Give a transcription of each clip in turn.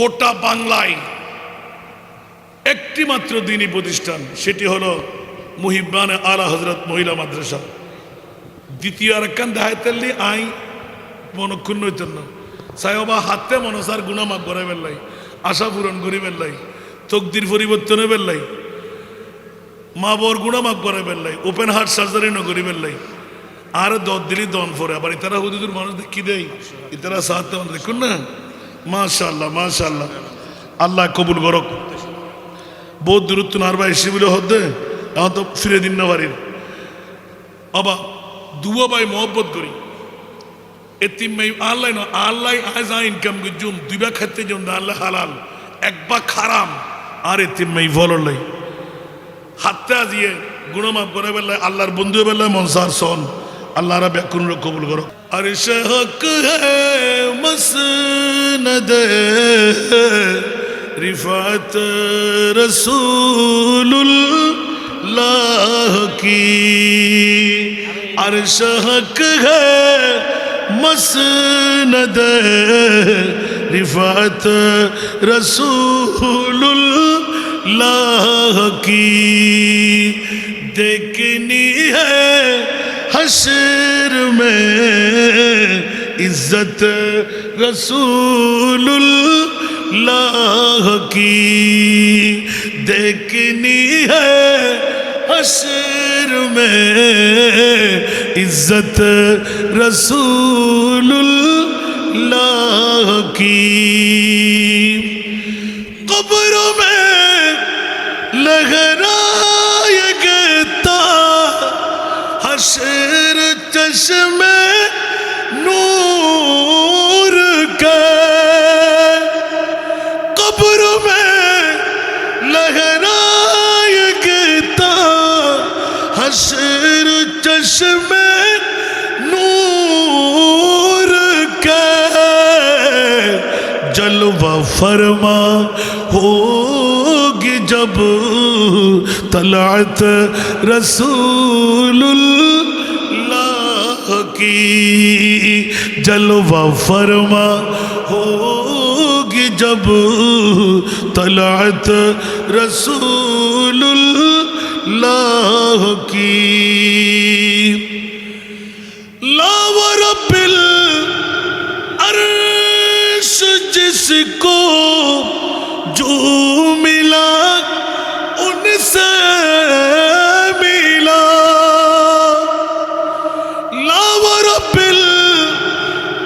গোটা বাংলায় একটি মাত্র দিনী প্রতিষ্ঠান, সেটি হলো মুহিবান আলা হজরত মহিলা মাদ্রাসা। দ্বিতীয় আর একখান দেখাইতেলি আই মনক্ষুণ্ণ হইতেন না। সাহেবা হাতে মনসার গুণামাপ করে বেল্লাই আশা পূরণ করি বেল্লাই তকদির পরিবর্তন বেল্লাই মা বর গুণামাপ করে বেল্লাই ওপেন হার্ট সার্জারি নগরী বেল্লাই আর দর দিলি দন ফরে, আবার ইতারা হুদুদুর মানুষ দেখি দেয় ইতারা সাহায্য দেখুন না? মাশাল্লাহ মাশাল্লাহ আল্লাহ কবুল করক। বহুত দূরত্ব নারবা এসে বলে এখন তো ফিরে দিন না বাড়ির। বাবা, দুয়া ভাই মহব্বত করি। এতিম মাই আল্লাহ আল্লাহ আজ আল্লাহ হালাল। একবার খারাম আর এতিম মাই ভললাই হাতে আজিয়ে গুণমাপ করে বেলায় আল্লাহর বন্ধু বেলায় মনসার সন আল্লাহ রা ব্যাকুন কবুল করো আর হক মসনদ রিফাত রসুল্লাহ की अर्श हक है मसनद रिफात रसूलुल्लाह की देखनी है हशर में عزت رسول اللہ کی دیکھنی ہے حشر میں عزت رسول اللہ کی قبروں میں لہرا फरमा होगी जब तलात रसूलुल्लाह की जलवा फरमा होगी जब तलात रसूलुल्लाह की लावर बिल جس کو جو ملا ان سے ملا۔ لاور پل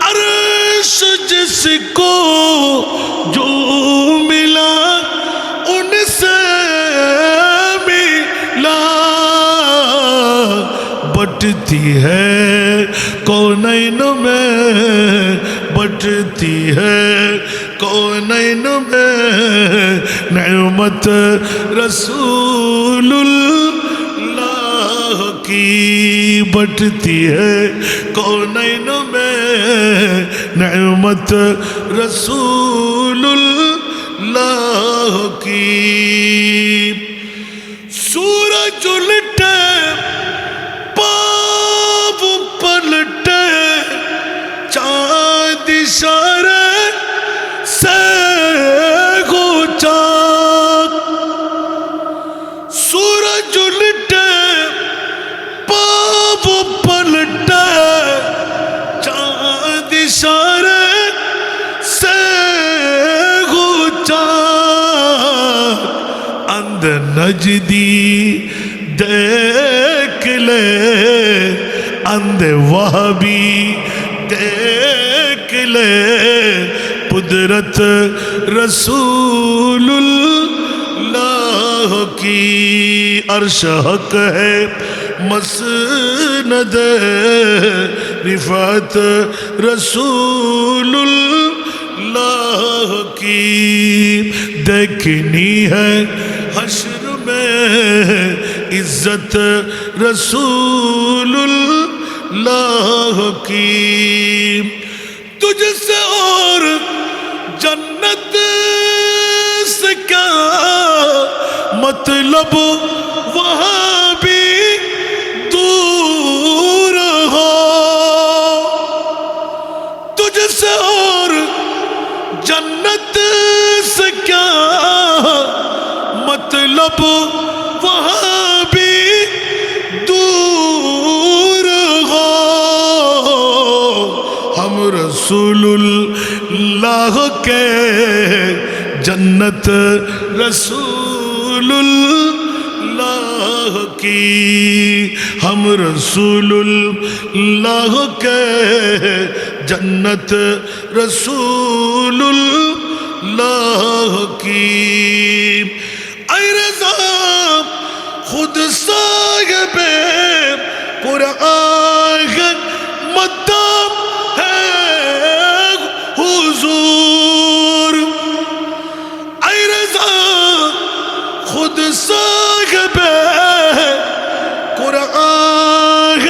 ارش جس کو جو ملا ان سے ملا۔ بٹتی ہے کون میں، بٹتی ہے الكونين نعمت رسول اللہ کی بٹتی ہے کونین میں نعمت رسول اللہ کی اب پلٹا چاند اشارے سے اند نجدی دیکھ لے اند وہ بھی دیکھ لے۔ قدرت رسول اللہ کی عرش حق ہے۔ مسند رفعت رسول اللہ کی دیکھنی ہے حشر میں عزت رسول اللہ کی۔ تجھ سے اور جنت سے کیا مطلب وہاں؟ طلب وہاں بھی دور ہو ہم رسول اللہ کے جنت رسول اللہ کی ہم رسول اللہ کے جنت رسول اللہ کی হায়রে সাহ খুদ সাহেবে পুরা আগন মদ্দাম হুজুর। আয়রে সাহ খুদ সাহেবে কুরআন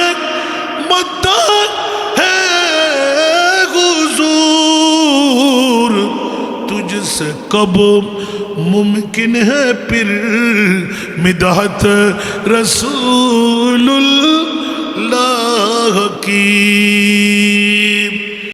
মদ্দাম হুজুর। তুঝ সে কব ممکن ہے پھر مدحت رسول اللہ کی۔